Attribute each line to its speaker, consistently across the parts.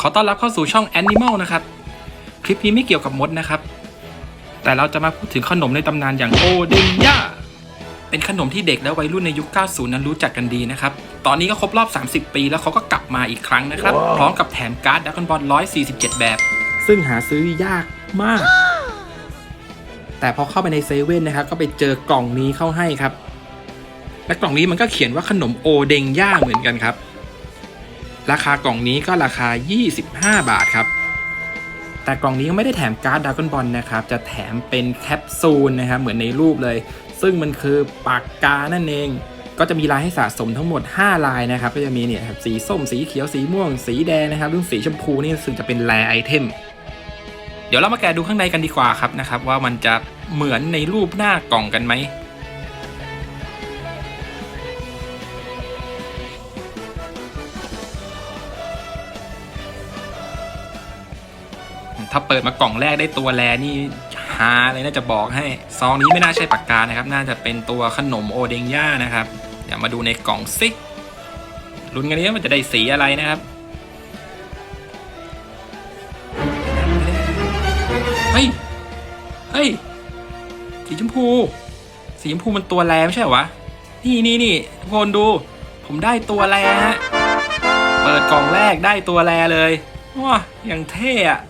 Speaker 1: ขอต้อนรับเข้าสู่ช่อง Animal นะครับ คลิปนี้ไม่เกี่ยวกับมดนะครับ แต่เราจะมาพูดถึงขนมในตำนานอย่างโอเดนย่าเป็นขนมที่เด็กและวัยรุ่นในยุค 90 นั้นรู้จักกันดีนะครับ ตอนนี้ก็ครบรอบ 30 ปีแล้วเขาก็กลับมาอีกครั้งนะครับ พร้อมกับแถมการ์ดดักกอนบอล147 แบบ ซึ่งหาซื้อยากมาก แต่พอเข้าไปในเซเว่นนะครับ ก็ไปเจอกล่องนี้เข้าให้ครับ และกล่องนี้มันก็เขียนว่าขนมโอเดงย่าเหมือนกันครับ ราคากล่องนี้ก็ราคา 25 บาทครับ แต่กล่องนี้ก็ไม่ได้แถมการ์ดดากอนบอลนะครับ จะแถมเป็นแคปซูลนะครับ เหมือนในรูปเลย ซึ่งมันคือปากกานั่นเอง ก็จะมีลายให้สะสมทั้งหมด 5 ลายนะครับ ก็จะมีเนี่ยครับสีส้ม สีเขียว สีม่วง สีแดงนะครับเรื่องสีชมพูนี่รู้สึกจะเป็นแรไอเทม เดี๋ยวเรามาแกะดูข้างในกันดีกว่าครับนะครับว่ามันจะเหมือนในรูปหน้ากล่องกันไหมาเปิดมากล่องแรกได้ตัวแรนี่ฮาเลยน่าจะบอกให้ซองนี้ไม่น่าใช่ปากกานะครับ น่าจะเป็นตัวขนมโอเดงย่านะครับเดี๋ยวมาดูในกล่องซิลุ้นกันนี้ว่ามันจะได้สีอะไรนะครับเฮ้ยเฮ้ยสีชมพู สีชมพูมันตัวแรไม่ใช่เหรอวะนี่นี่นี่ทุกคนดู ผมได้ตัวแรฮะเปิดกล่องแรกได้ตัวแรเลยว้าอย่างเท่อะ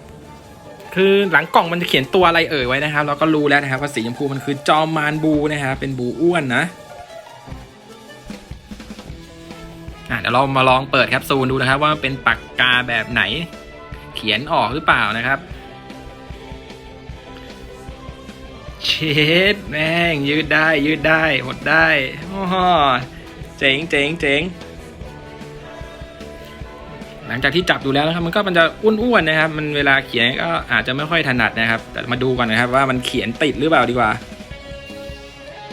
Speaker 1: คือหลังกล่องมันจะเขียนตัวอะไรเอ่ยไว้นะครับ เราก็รู้แล้วนะครับว่าสีชมพูมันคือจอมมารบูนะครับเป็นบูอ้วนนะอะเดี๋ยวเรามาลองเปิดแคปซูลดูนะครับว่าเป็นปากกาแบบไหน เขียนออกหรือเปล่านะครับเชดแม่งยืดได้ยืดได้หดได้โอ้โหเจ๋งเจ๋งเจ๋ง หลังจากที่จับดูแล้วนะครับ มันก็มันจะอ้วนๆนะครับ มันเวลาเขียนก็อาจจะไม่ค่อยถนัดนะครับ แต่มาดูก่อนนะครับว่ามันเขียนติดหรือเปล่าดีกว่า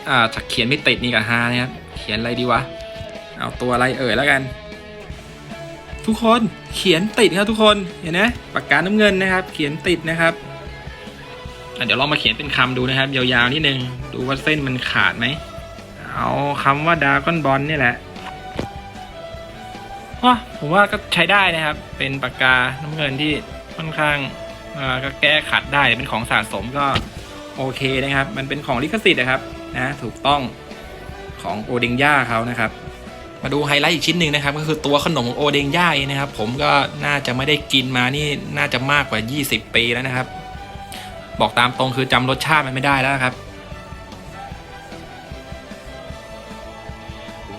Speaker 1: อ่าถ้าเขียนไม่ติดนี่กับฮานะครับ เขียนอะไรดีวะ เอาตัวอะไรเอ่ยแล้วกัน ทุกคนเขียนติดครับทุกคน เห็นไหมปากกาน้ำเงินนะครับ เขียนติดนะครับเดี๋ยวลองมาเขียนเป็นคำดูนะครับ ยาวๆนิดนึง ดูว่าเส้นมันขาดไหม เอาคำว่าดาก้อนบอลนี่แหละ ผมว่าก็ใช้ได้นะครับ เป็นปากกาน้ำเงินที่ค่อนข้างก็แก้ขัดได้เป็นของสะสมก็โอเคนะครับ มันเป็นของลิขสิทธิ์นะครับนะถูกต้องของโอเดงย่าเขานะครับ มาดูไฮไลท์อีกชิ้นหนึ่งนะครับ ก็คือตัวขนมโอเดงย่าเองนะครับ ผมก็น่าจะไม่ได้กินมานี่น่าจะมากกว่า 20 ปีแล้วนะครับ บอกตามตรงคือจำรสชาติมันไม่ได้แล้วครับ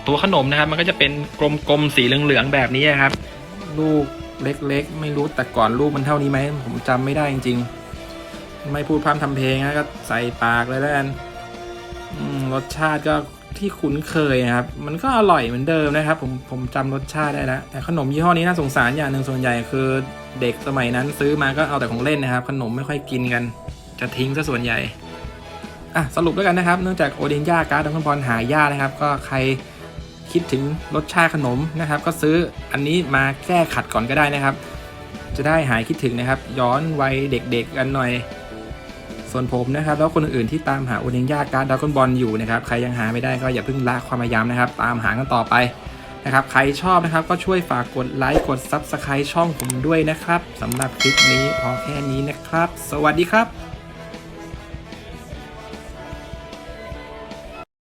Speaker 1: ตัวขนมนะครับ มันก็จะเป็นกลมๆสีเหลืองๆแบบนี้ครับ ลูกเล็กๆ ไม่รู้แต่ก่อนลูกมันเท่านี้ไหมผมจำไม่ได้จริงๆ ไม่พูดพร่ำทำเพลงนะก็ใส่ปากเลยแล้วกันรสชาติก็ที่คุ้นเคยนะครับ มันก็อร่อยเหมือนเดิมนะครับ ผมผมจำรสชาติได้แล้วแต่ขนมยี่ห้อนี้น่าสงสารอย่างหนึ่งส่วนใหญ่คือเด็กสมัยนั้นซื้อมาก็เอาแต่ของเล่นนะครับ ขนมไม่ค่อยกินกัน จะทิ้งซะส่วนใหญ่อะสรุปแล้วกันนะครับ เนื่องจากโอเดนย่าการ์ดดังบอลหายากนะครับ ก็ใคร คิดถึงรสชาติขนมนะครับ ก็ซื้ออันนี้มาแก้ขัดก่อนก็ได้นะครับ จะได้หายคิดถึงนะครับ ย้อนวัยเด็กๆกันหน่อย ส่วนผมนะครับ แล้วคนอื่นๆที่ตามหาโอเนงยาการดากอนบอลอยู่นะครับ ใครยังหาไม่ได้ก็อย่าเพิ่งละความพยายามนะครับ ตามหากันต่อไปนะครับ ใครชอบนะครับก็ช่วยฝากกดไลค์กด Subscribe ช่องผมด้วยนะครับสำหรับคลิปนี้พอแค่นี้นะครับ สวัสดีครับ